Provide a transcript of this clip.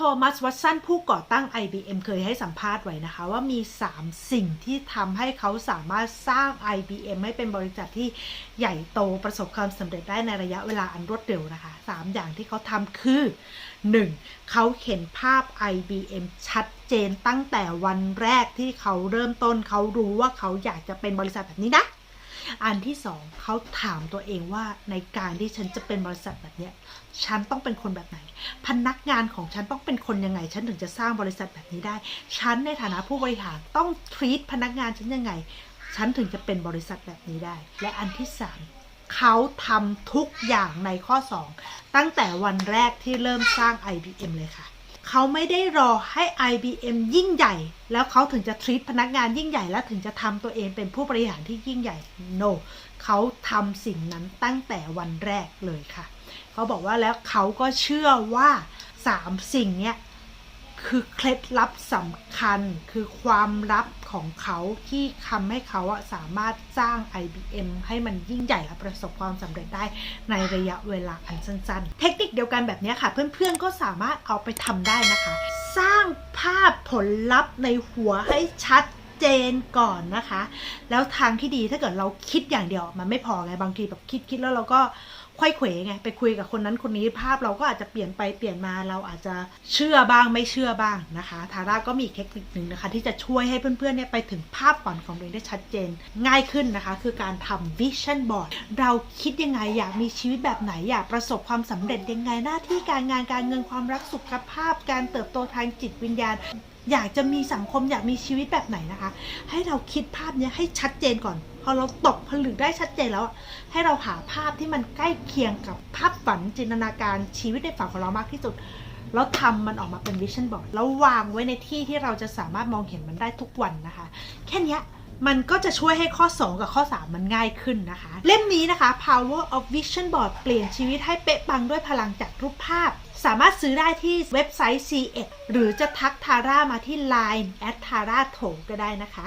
โทมัส วัตสัน ผู้ก่อตั้ง IBM เคยให้สัมภาษณ์ไว้นะคะ ว่ามี 3 สิ่งที่ทำให้เขาสามารถสร้าง IBM ให้เป็นบริษัทที่ใหญ่โตประสบความสำเร็จได้ในระยะเวลาอันรวดเร็วนะคะ 3 อย่างที่เขาทำคือ 1. เขาเห็นภาพ IBM ชัดเจนตั้งแต่วันแรกที่เขาเริ่มต้น เขารู้ว่าเขาอยากจะเป็นบริษัทแบบนี้นะ อันที่สองเขาถามตัวเองว่าในการที่ฉันจะเป็นบริษัทแบบเนี้ยฉันต้องเป็นคนแบบไหน พนักงานของฉันต้องเป็นคนยังไง ฉันถึงจะสร้างบริษัทแบบนี้ได้ ฉันในฐานะผู้บริหารต้องทรีตพนักงานฉันยังไง ฉันถึงจะเป็นบริษัทแบบนี้ได้ และอันที่สามเขาทำทุกอย่างในข้อ 2 ตั้งแต่วันแรกที่เริ่มสร้าง IBM เลยค่ะ เขาไม่ได้รอให้ IBM ยิ่งใหญ่ แล้วเขาถึงจะทรีตพนักงานยิ่งใหญ่ แล้วถึงจะทำตัวเองเป็นผู้บริหารที่ยิ่งใหญ่ no เขาทำสิ่งนั้นตั้งแต่วันแรกเลยค่ะ เขาบอกว่าแล้วเขาก็เชื่อว่าสามสิ่งเนี้ย คือเคล็ดลับสำคัญคือความลับของเขาที่ทำให้เขาสามารถสร้าง IBM ให้มันยิ่งใหญ่และประสบความสำเร็จได้ในระยะเวลาอันสั้นๆ เทคนิคเดียวกันแบบนี้ค่ะ เพื่อนๆก็สามารถเอาไปทำได้นะคะ สร้างภาพผลลัพธ์ในหัวให้ชัด เจนก่อนนะคะ แล้วทางที่ดีถ้าเกิดเราคิดอย่างเดียว มันไม่พอไงบางทีแบบคิดคิดแล้วเราก็ค่อยเขวไงไปคุยกับคนนั้นคนนี้ภาพเราก็อาจจะเปลี่ยนไปเปลี่ยนมาเราอาจจะเชื่อบ้างไม่เชื่อบ้างนะคะทาร่าก็มีเทคนิคหนึ่งนะคะ ที่จะช่วยให้เพื่อนๆเนี่ยไปถึงภาพฝันของตัวเองได้ชัดเจน ง่ายขึ้นนะคะ คือการทำ vision board เราคิดยังไงอยากมีชีวิตแบบไหนอยากประสบความสำเร็จยังไงหน้าที่การงานการเงินความรักสุขภาพ การเติบโตทางจิตวิญญาณ อยากจะมีสังคมอยากมีชีวิตแบบไหนนะคะ ให้เราคิดภาพเนี้ยให้ชัดเจนก่อน พอเราตกผลึกได้ชัดเจนแล้ว ให้เราหาภาพที่มันใกล้เคียงกับภาพฝันจินตนาการชีวิตในฝันของเรามากที่สุดแล้วทำมันออกมาเป็นวิชั่นบอร์ดแล้ววางไว้ในที่ที่เราจะสามารถมองเห็นมันได้ทุกวันนะคะ แค่นี้มันก็จะช่วยให้ข้อ 2 กับข้อ 3 มันง่ายขึ้นนะคะ เล่มนี้นะคะ Power of Vision Board เปลี่ยนชีวิตให้เป๊ะปังด้วยพลังจากรูปภาพ สามารถซื้อได้ที่เว็บไซต์ C1 หรือจะทักทาร่ามาที่ Line แอดทาร่าโถก็ได้นะคะ